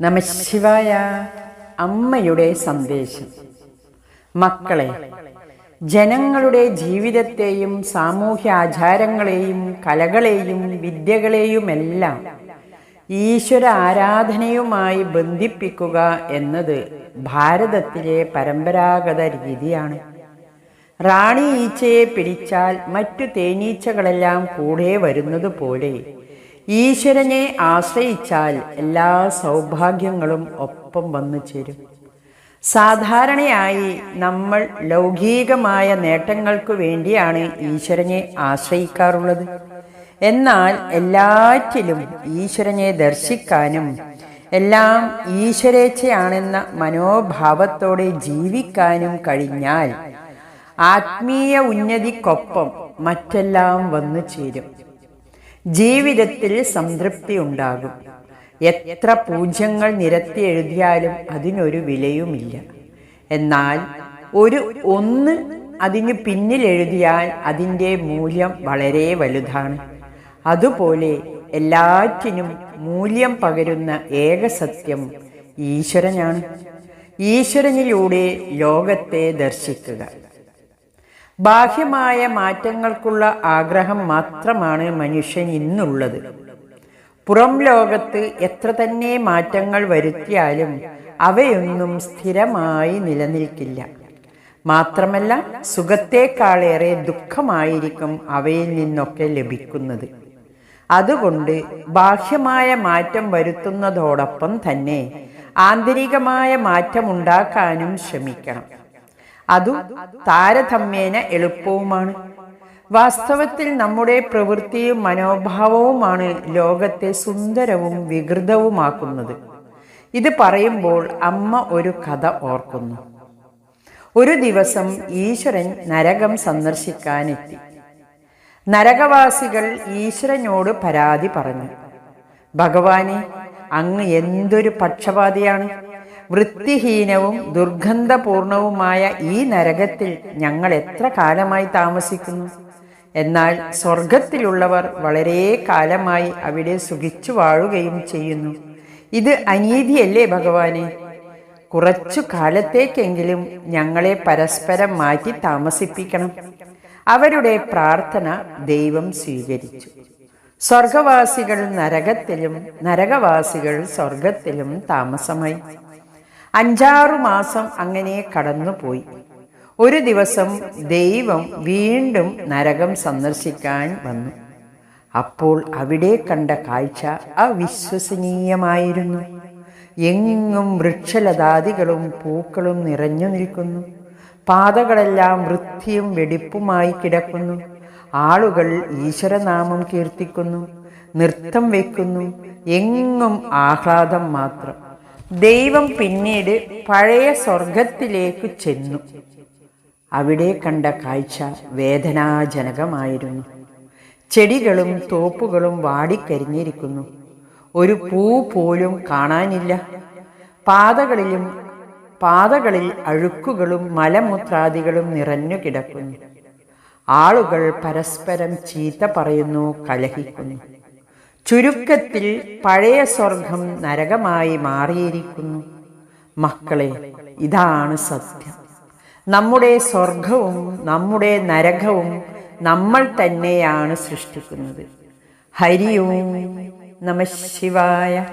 നമശിവായ അമ്മയുടെ സന്ദേശം. മക്കളെ ജനങ്ങളുടെ ജീവിതത്തെയും സാമൂഹ്യ ആചാരങ്ങളെയും കലകളെയും വിദ്യകളെയുമെല്ലാം ഈശ്വര ആരാധനയുമായി ബന്ധിപ്പിക്കുക എന്നത് ഭാരതത്തിലെ പരമ്പരാഗത രീതിയാണ്. റാണി ഈച്ചയെ പിടിച്ചാൽ മറ്റു തേനീച്ചകളെല്ലാം കൂടെ വരുന്നത് പോലെ ഈശ്വരനെ ആശ്രയിച്ചാൽ എല്ലാ സൗഭാഗ്യങ്ങളും ഒപ്പം വന്നു ചേരും. സാധാരണയായി നമ്മൾ ലൗകികമായ നേട്ടങ്ങൾക്ക് വേണ്ടിയാണ് ഈശ്വരനെ ആശ്രയിക്കാറുള്ളത്. എന്നാൽ എല്ലാറ്റിലും ഈശ്വരനെ ദർശിക്കാനും എല്ലാം ഈശ്വരേച്ഛയാണെന്ന മനോഭാവത്തോടെ ജീവിക്കാനും കഴിഞ്ഞാൽ ആത്മീയ ഉന്നതിക്കൊപ്പം മറ്റെല്ലാം വന്നു ചേരും. ജീവിതത്തിൽ സംതൃപ്തി ഉണ്ടാകും. എത്ര പൂജ്യങ്ങൾ നിരത്തി എഴുതിയാലും അതിനൊരു വിലയുമില്ല. എന്നാൽ ഒരു ഒന്ന് അതിന് പിന്നിൽ എഴുതിയാൽ അതിന്റെ മൂല്യം വളരെ വലുതാണ്. അതുപോലെ എല്ലാറ്റിനും മൂല്യം പകരുന്ന ഏക സത്യം ഈശ്വരനാണ്. ഈശ്വരനിലൂടെ ലോകത്തെ ദർശിക്കുക. ബാഹ്യമായ മാറ്റങ്ങൾക്കുള്ള ആഗ്രഹം മാത്രമാണ് മനുഷ്യൻ ഇന്നുള്ളത്. പുറം ലോകത്ത് എത്ര തന്നെ മാറ്റങ്ങൾ വരുത്തിയാലും അവയൊന്നും സ്ഥിരമായി നിലനിൽക്കില്ല. മാത്രമല്ല സുഖത്തേക്കാളേറെ ദുഃഖമായിരിക്കും അവയിൽ നിന്നൊക്കെ ലഭിക്കുന്നത്. അതുകൊണ്ട് ബാഹ്യമായ മാറ്റം വരുത്തുന്നതോടൊപ്പം തന്നെ ആന്തരികമായ മാറ്റമുണ്ടാക്കാനും ശ്രമിക്കണം. അതും താരതമ്യേന എളുപ്പവുമാണ്. വാസ്തവത്തിൽ നമ്മുടെ പ്രവൃത്തിയും മനോഭാവവുമാണ് ലോകത്തെ സുന്ദരവും വികൃതവുമാക്കുന്നത്. ഇത് പറയുമ്പോൾ അമ്മ ഒരു കഥ ഓർക്കുന്നു. ഒരു ദിവസം ഈശ്വരൻ നരകം സന്ദർശിക്കാനെത്തി. നരകവാസികൾ ഈശ്വരനോട് പരാതി പറഞ്ഞു. ഭഗവാനെ അങ്ങ് എന്തൊരു പക്ഷപാതിയാണ്. വൃത്തിഹീനവും ദുർഗന്ധപൂർണവുമായ ഈ നരകത്തിൽ ഞങ്ങൾ എത്ര കാലമായി താമസിക്കുന്നു? എന്നാൽ സ്വർഗത്തിലുള്ളവർ വളരെ കാലമായി അവിടെ സുഖിച്ചു വാഴുകയും ചെയ്യുന്നു. ഇത് അനീതിയല്ലേ ഭഗവാനെ? കുറച്ചു കാലത്തേക്കെങ്കിലും ഞങ്ങളെ പരസ്പരം മാറ്റി താമസിപ്പിക്കണം. അവരുടെ പ്രാർത്ഥന ദൈവം സ്വീകരിച്ചു. സ്വർഗവാസികൾ നരകത്തിലും നരകവാസികൾ സ്വർഗത്തിലും താമസമായി. അഞ്ചാറു മാസം അങ്ങനെ കടന്നുപോയി. ഒരു ദിവസം ദൈവം വീണ്ടും നരകം സന്ദർശിക്കാൻ വന്നു. അപ്പോൾ അവിടെ കണ്ട കാഴ്ച അവിശ്വസനീയമായിരുന്നു. എങ്ങും വൃക്ഷലതാദികളും പൂക്കളും നിറഞ്ഞു നിൽക്കുന്നു. പാതകളെല്ലാം വൃത്തിയും വെടിപ്പുമായി കിടക്കുന്നു. ആളുകൾ ഈശ്വരനാമം കീർത്തിക്കുന്നു. നൃത്തം വയ്ക്കുന്നു എങ്ങും ആഹ്ലാദം മാത്രം. ദൈവം പിന്നീട് പഴയ സ്വർഗത്തിലേക്ക് ചെന്നു. അവിടെ കണ്ട കാഴ്ച വേദനാജനകമായിരുന്നു. ചെടികളും തോപ്പുകളും വാടിക്കരിഞ്ഞിരിക്കുന്നു. ഒരു പൂ പോലും കാണാനില്ല. പാതകളിലും പാതകളിൽ അഴുക്കുകളും മലമൂത്രാദികളും നിറഞ്ഞു കിടക്കുന്നു. ആളുകൾ പരസ്പരം ചീത്ത പറയുന്നു കലഹിക്കുന്നു. ചുരുക്കത്തിൽ പഴയ സ്വർഗം നരകമായി മാറിയിരിക്കുന്നു. മക്കളെ ഇതാണ് സത്യം. നമ്മുടെ സ്വർഗവും നമ്മുടെ നരകവും നമ്മൾ തന്നെയാണ് സൃഷ്ടിക്കുന്നത്. ഹരിയോ നമ ശിവായ.